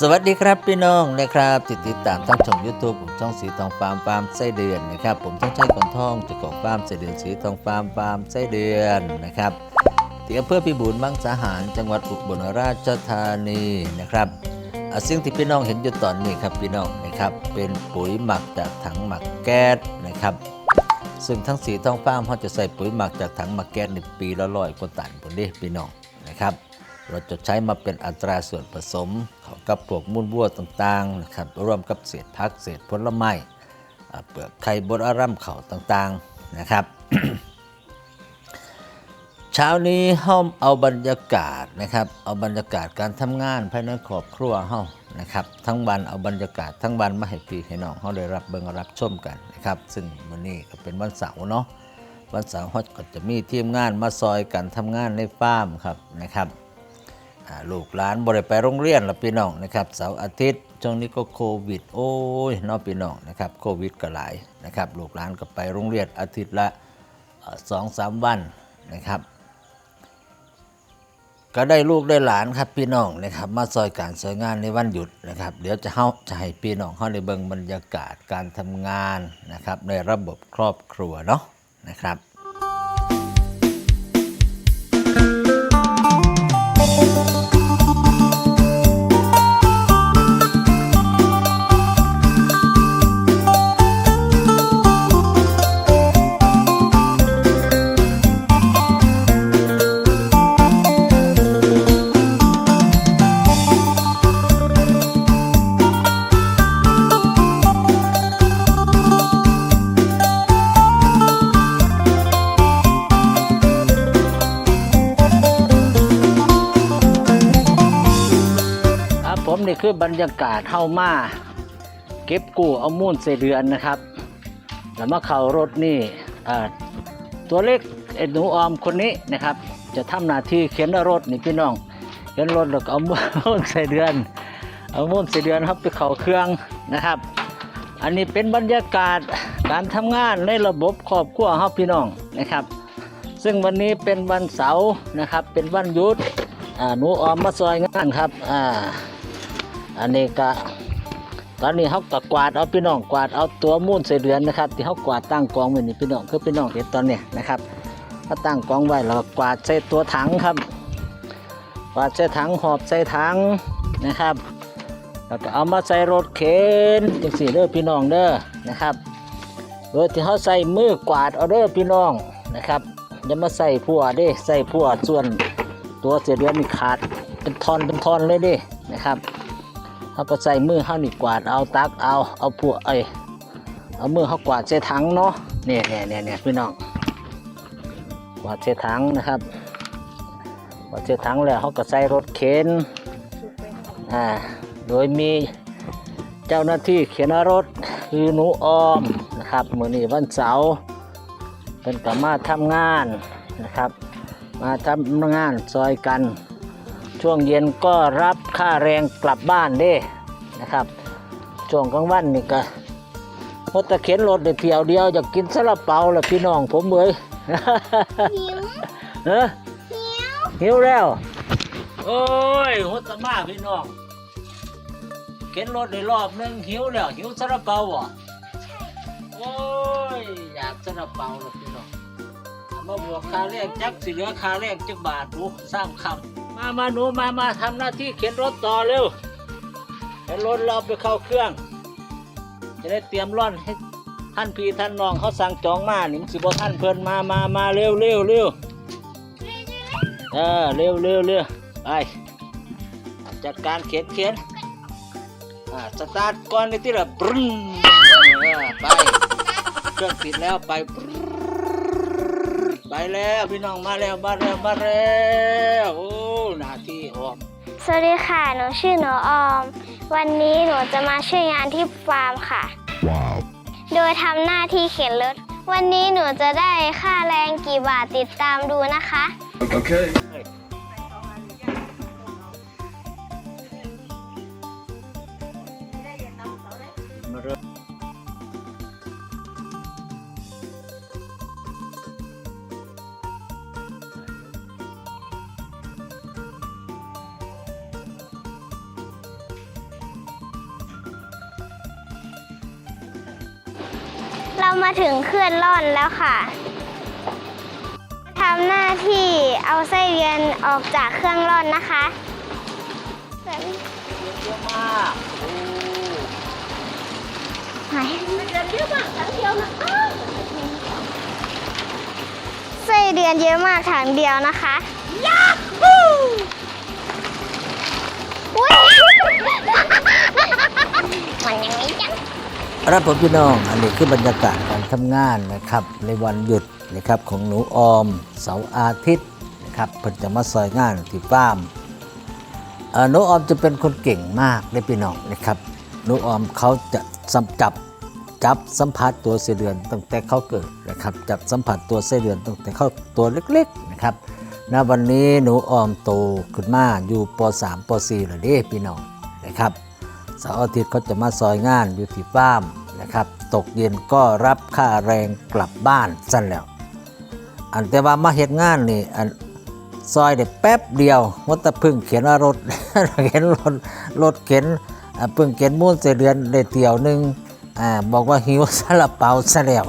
สวัสดีครับพี่น้องนะครับติดติดตามทั้งช่อง YouTube ผมช่องสีทองฟาร์มฟาร์มไส้เดือนนะครับ ผมต้องใช้คนท่องเจ้าของฟาร์มไส้เดือนสีทองฟาร์มฟาร์มไส้เดือนนะครับที่อำเภอพิบูลมังสาหาร จังหวัดอุบลราชธานีนะครับอาสิ่งที่พี่น้องเห็นอยู่ตอนนี้ครับพี่น้องนะครับเป็นปุ๋ยหมักจากถังหมักแก๊สนะครับซึ่งทั้งสีทองฟาร์มเขาจะใส่ปุ๋ยหมักจากถังหมักแก๊สในปีละร้อยกว่าตันผลนี้พี่น้องนะครับ เราจะใช้มาเป็นอัตราส่วนผสมของกับพวกมูลวัวต่างๆนะครับร่วมกับเศษพักเศษผลไม้เปลือกไข่บดอารัมเข่าต่างๆนะครับเช้านี้เฮาเอาบรรยากาศนะครับ เอาบรรยากาศการทำงานภายในครอบครัวเฮานะครับ ทั้งวันเอาบรรยากาศทั้งวันมาให้พี่ให้น้องเฮาได้รับเบิ่งรับชมกันนะครับ ซึ่งมื้อนี้ก็เป็นวันเสาร์เนาะวันเสาร์เฮาก็จะมีทีมงานมาซอยกันทำงานในฟาร์มครับนะครับ ลูกหลานบ่ได้ไปโรงเรียนละพี่น้องนะครับเสาร์อาทิตย์ช่วงนี้ก็โควิด โอ้ยน้องพี่น้องนะครับโควิดก็หลายนะครับลูกหลานก็ไปโรงเรียนอาทิตย์ละสองสามวันนะครับ ก็ได้ลูกได้หลานครับพี่น้องนะครับ มาซอยการซอยงานในวันหยุดนะครับ เดี๋ยวจะเฮาจะให้พี่น้องเฮาได้เบิงบรรยากาศการทำงานนะครับ ในระบบครอบครัวเนาะนะครับ คือบรรยากาศเฮามาเก็บกู้เอามูลเสเดือนนะครับ แล้วมาเข้ารถนี่ตัวเล็กไอ้หนูออมคนนี้นะครับ จะทำหน้าที่เข็นรถนี่พี่น้องเข็นรถแล้วก็เอามูลเสเดือน เอามูลเสเดือนครับไปเข้าเครื่องนะครับ อันนี้เป็นบรรยากาศการทำงานในระบบครอบครัวเฮาพี่น้องนะครับ ซึ่งวันนี้เป็นวันเสาร์นะครับเป็นวันหยุดหนูออมมาซอยงานครับอ่า อันนี้ก็ตอนนี้เขาก็กวาดเอาพี่น้องกวาดเอาตัวมูลใส่เดือนนะครับ ที่เขากวาดตั้งกองไว้นี่พี่น้องคือพี่น้องเห็นตอนนี้นะครับเขาตั้งกองไว้แล้วกวาดใส่ตัวถังครับ กวาดใส่ถังหอบใส่ถังนะครับแล้วก็เอามาใส่รถเข็นจังสี่เด้อพี่น้องเด้อนะครับโดยที่เขาใส่มือกวาดเอาเด้อพี่น้องนะครับอย่ามาใส่พัวเด้ใส่พัวส่วนตัวเสียเดือนนี่ขาดเป็นทอนเป็นทอนเลยเด้นะครับ เขาก็ใส่มือเขานี่กวาดเอาตักเอาเอาผัวเอ้เอามือเขากวาดใส่ถังเนาะเนี่ยเนี่ยเนี่ยเนี่ยพี่น้องกวาดใส่ถังนะครับกวาดใส่ถังแล้วเขาก็ใส่รถเข็นอ่าโดยมีเจ้าหน้าที่เข็นรถคือหนูออมนะครับมือนี้วันเสาร์เป็นกลับมาทำงานนะครับ มาทำงานซอยกัน ช่วงเย็นก็รับค่าแรงกลับบ้านเด้นะครับ ช่วงกลางวันนี่ก็พดตะเข็นรถได้เที่ยวเดียวอยากกินซาลาเปาแหละพี่น้องผมเอ้ยหิวเออหิวหิวแล้ว โอ้ยโหดตะมาพี่น้องเข็นรถได้รอบนึงหิวแล้วหิวซาลาเปาอะโอ้ยอยากซาลาเปาแล้วพี่น้องเอามาบวกค่าแรงจักสิเหลือค่าแรงจักบาทดูสร้างคำ มามาหนูมามาทำหน้าที่เข็นรถต่อเร็วเข็นรถเราไปเข้าเครื่อง จะได้เตรียมร่อนให้ท่านพี่ท่านน้องเขาสั่งจองมาหนิมสิบท่านเพิ่นมามามาเร็วเร็วเร็วเออเร็วเร็วเร็วไปจัดการเข็นเข็นอ่าสตาร์ทก่อนเลยที่ละปรึ้งเออไปเครื่องติดแล้วไปไปแล้วพี่น้องมาแล้วมาแล้วมาแล้ว สวัสดีค่ะ หนูชื่อหนูออม วันนี้หนูจะมาช่วยงานที่ฟาร์มค่ะโดยทำหน้าที่เข็นรถ วันนี้หนูจะได้ค่าแรงกี่บาทติดตามดูนะคะ Okay. มาถึงเคลื่อนร่อนแล้วค่ะทำหน้าที่เอาไส้เดือนออกจากเครื่องร่อนนะคะแบบเยอะมากไหนไส้เดือนเยอะมากถังเดียวนะไส้เดือนเยอะมากถังเดียวนะคะยาฮูอุ้ยมันยังไม่จังค รับผมพี่น้องอันนี้คือบรรยากาศการทำงานนะครับ ในวันหยุดนะครับของหนูออมเสาร์อาทิตย์นะครับเพิ่นจะมาซอยงานที่ฟาร์มหนูออมจะเป็นคนเก่งมากเลยพี่น้องนะครับหนูออมเขาจะสัมจับจับสัมผัสตัวไส้เดือนตั้งแต่เขาเกิดนะครับจับสัมผัสตัวไส้เดือนตั้งแต่เขาตัวเล็กๆนะครับณวันนี้หนูออมโตขึ้นมาอยู่ป .3 ป .4 แล้วเด้พี่น้องนะครับ เสาร์อาทิตย์เขาจะมาซอยงานอยู่ที่ฟาร์มนะครับ ตกเย็นก็รับค่าแรงกลับบ้านสั้นแล้ว อันแต่ว่ามาเฮ็ดงานนี่อันซอยได้แป๊บเดียววัตะพึ่งเขียนว่ารถเข็นรถรถเข็นพิ่งเข็นมูนเสเดือนได้เที่ยวหนึงอ่าบอกว่าหิวซาลาเปาซะแล้ว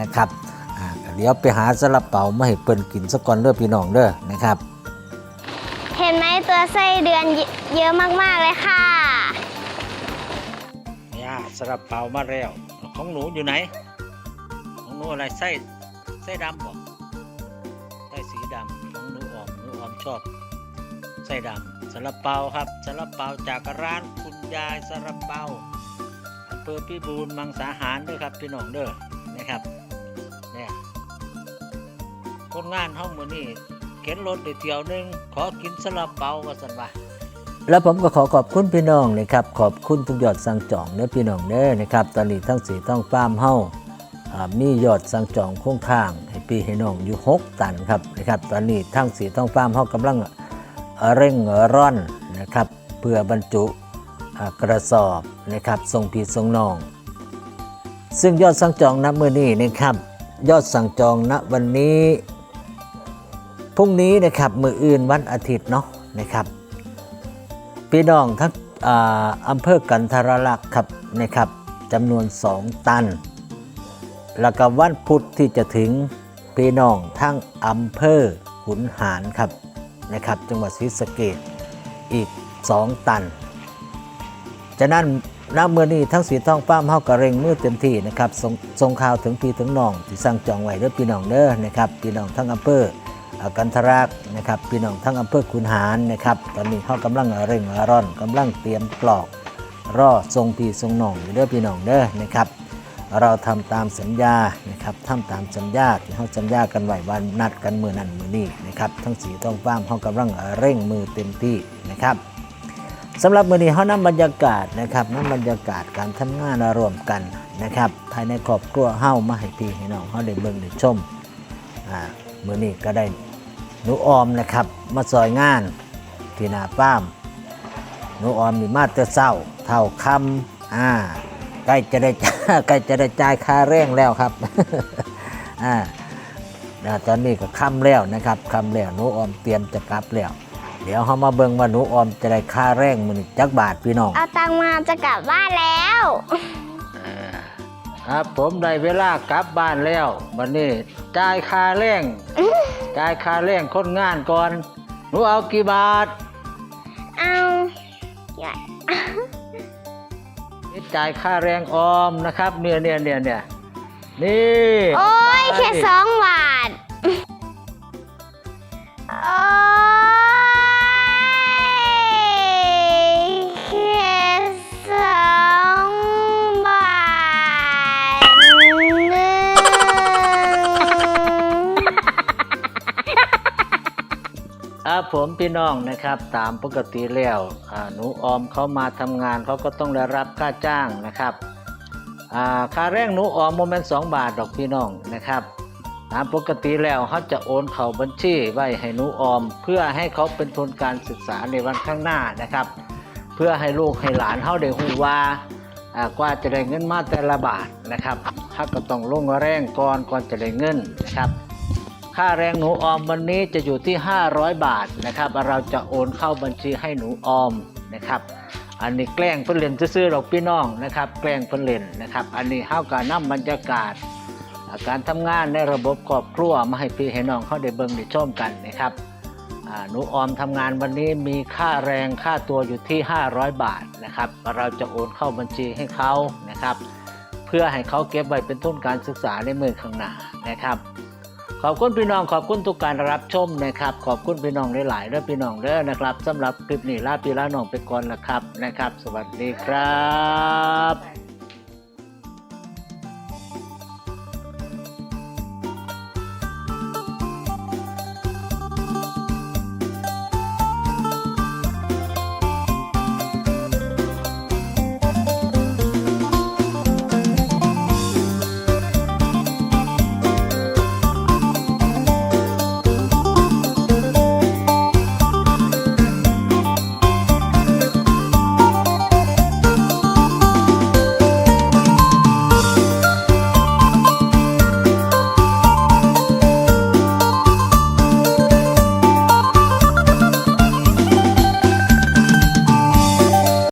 นะครับเดี๋ยวไปหาซาลาเปามาให้เปิ้นกินสักก่อนเด้อพี่น้องเด้อนะครับ ไส้เดือนเยอะมากๆเลยค่ะย่าสลับเปามาแล้ว ของหนูอยู่ไหน ของหนูอะไรไส้ไส้ดำบอกไส้สีดำของหนูออมหนูออมชอบไส้ดำสลับเปาครับสลับเปาจากร้านคุณยายสลับเปาอำเภอพิบูลมังสาหารด้วยครับพี่น้องเด้อนะครับเนี่ยคนงานห้องมือนี่ เข็นรถได้เที่ยวนึงขอกินสลับเปาว่าสันว่าแล้วผมก็ขอขอบคุณพี่น้องนะครับขอบคุณทุกยอดสั่งจองเด้อพี่น้องเด้อนะครับตอนนี้ทั้งสีต้องฟาร์มเฮาอ่ามียอดสั่งจองคงค้างให้พี่ให้น้องอยู่6ตันครับนะครับตอนนี้ทั้งสีต้องฟาร์มเฮ้ากำลังเร่งร่อนนะครับเพื่อบรรจุกระสอบนะครับส่งพี่ส่งน้อง ซึ่งยอดสั่งจองณมื้อนี้นะครับยอดสั่งจองณวันนี้ พรุ่งนี้นะครับมืออื่นวันอาทิตย์เนาะนะครับ พี่น้องทั้งอำเภอกันทรลักษ์ครับนะครับจำนวน 2 ตัน แล้วก็วันพุธที่จะถึงพี่น้องทั้งอำเภอขุนหารครับนะครับ จังหวัดศรีสะเกดอีก 2 ตันฉะนั้นณเมื่อนี้ทั้งสีทองฟ้ามเฮากระเร่งมือเต็มที่นะครับส่งข่าวถึงพี่ถึงน้องที่สั่งจองไว้เด้อพี่น้องเด้อนะครับพี่น้องทั้งอำเภอ กันทรักนะครับพี่น้องทั้งอำเภอคุนหารนะครับตอนนี้เขากำลังเร่งร่อนกำลังเตรียมกรอกรอทรงพี่ทรงน้องอยู่เด้อพี่น้องเด้อนะครับเราทำตามสัญญานะครับทำตามสัญญาที่เขาสัญญากันไว้วันนัดกันมือนั้นมือนี้นะครับทั้งสีต้องฟ้ามเขากำลังเร่งมือเต็มที่นะครับสำหรับมือนี้เขานำบรรยากาศนะครับนำบรรยากาศการทำงานร่วมกันนะครับภายในครอบครัวเฮ้ามาให้พี่ให้น้องเขาได้เบิ่งได้ชมอ่ามือนี้ก็ได้ หนูออมนะครับ มาซอยงานที่หนาป้ามหนูออมมีมาแต่เศร้า เท่าคำอ่าใกล้จะได้ใกล้จะได้จ่ายค่าแรงแล้วครับอ่านะตอนนี้ก็ค่ำแล้วนะครับค่ำแล้วหนูออมเตรียมจะกลับแล้ว เดี๋ยวเขามาเบิ่งว่าหนูออมจะได้ค่าแรงมือนี้จักบาทพี่น้อง เอาตังค์มาจะกลับบ้านแล้ว ครับผมได้เวลากลับบ้านแล้ววันนี้จ่ายค่าแรงจ่ายค่าแรงคนงานก่อนหนูเอากี่บาทเอาใหญ่นี่จ่ายค่าแรงออมนะครับ เนี่ยเนี่ยเนี่ยเนี่ยนี่ โอ้ยไปแค่สองบาท ผมพี่น้องนะครับ ตามปกติแล้วหนูออมเขามาทำงานเขาก็ต้องได้รับค่าจ้างนะครับค่าแรงหนูออมโมเมนต์สองบาทดอกพี่น้องนะครับตามปกติแล้วเขาจะโอนเข้าบัญชีไว้ให้หนูออม เพื่อให้เขาเป็นทุนการศึกษาในวันข้างหน้านะครับ เพื่อให้ลูกให้หลานเขาได้หูว่าอ่ากว่าจะได้เงินมาแต่ละบาทนะครับเขาก็ต้องลงแรงก่อนก่อนจะได้เงินนะครับ ค่าแรงหนูออมวันนี้จะอยู่ที่ 500 บาทนะครับ เราจะโอนเข้าบัญชีให้หนูออมนะครับ อันนี้แกล้งเพิ่นเล่นซื่อๆหรอกพี่น้องนะครับ แกล้งเพิ่นเล่นนะครับ อันนี้เฮาการนำบรรยากาศาการทำงานในระบบครอบครัวมาให้พี่ให้น้องเขาได้เบิ่งได้ชมกันนะครับหนูออมทำงานวันนี้มีค่าแรงค่าตัวอยู่ที่ 500 บาทนะครับ เราจะโอนเข้าบัญชีให้เขานะครับ เพื่อให้เขาเก็บไว้เป็นทุนการศึกษาในมือข้างหน้านะครับ ขอบคุณพี่น้องขอบคุณทุกการรับชมนะครับ ขอบคุณพี่น้องหลายๆและพี่น้องเด้อนะครับสำหรับคลิปนี้ลาพี่ลาน้องไปก่อนละครับนะครับ สวัสดีครับ